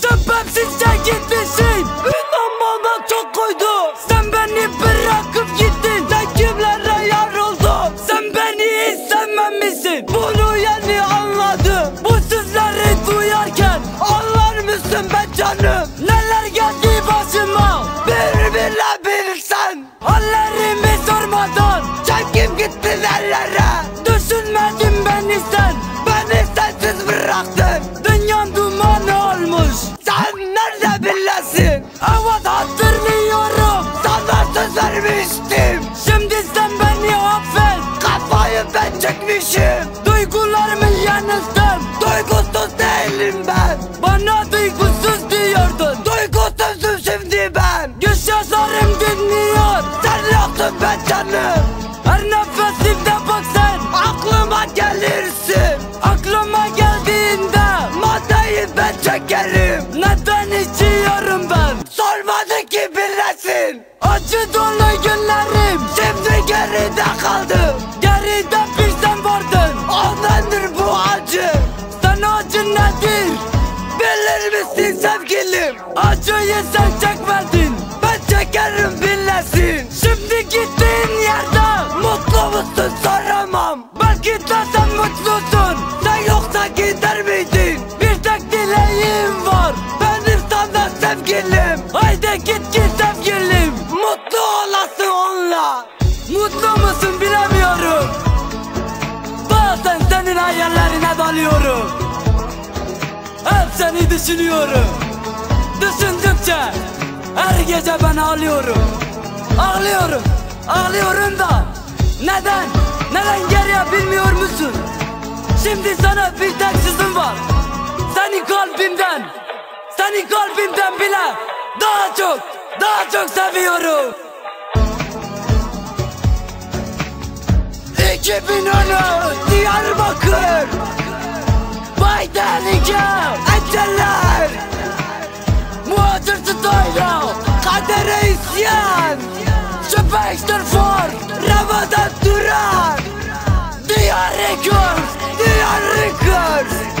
Sebepsizce gitmişsin İnan bana çok koydu. Sen beni Gittin ellere Düşünmedin beni sen Beni sensiz bıraktın Dünyan dumanı olmuş Sen nerede bilesin? Evet hatırlıyorum Sana söz vermiştim. Şimdi sen beni affet Kafayı ben çekmişim. Duygularımı yanılttım Duygusuz değilim ben. Bana duygusuz diyordun Duygusuzum şimdi ben. Göz yazarım dinliyor Sen yoksun ben canım Her nefesimde bak sen. Aklıma gelirsin. Aklıma geldiğinde Maddeyi ben çekerim. Neden içiyorum ben? Sormadı ki bilesin. Acı dolu günlerim Şimdi geride kaldı. Geride bir sen vardın. Ondandır bu acı. Sen acı nedir? Bilir misin sevgilim? Acıyı sen çekmedin. Ben çekerim bilesin. Şimdi gittiğin yerde yoksa gider miydin? Bir tek dileğim var. Benim sana sevgilim. Haydi git git sevgilim. Mutlu olasın onunla. Mutlu musun bilemiyorum. Bazen senin hayallerine dalıyorum. Hep seni düşünüyorum. Düşündükçe her gece ben ağlıyorum. Ağlıyorum, ağlıyorum da Neden, neden geriye bilmiyor musun? Şimdi sana bir tek sızım var. Seni kalbimden, seni kalbimden bile Daha çok, daha çok seviyorum. 2013 Diyarbakır. Baydanike Eceller Muhacir Stayla Kadere isyan. Şüphektir for Ramazan Duran. Diyarı Million records!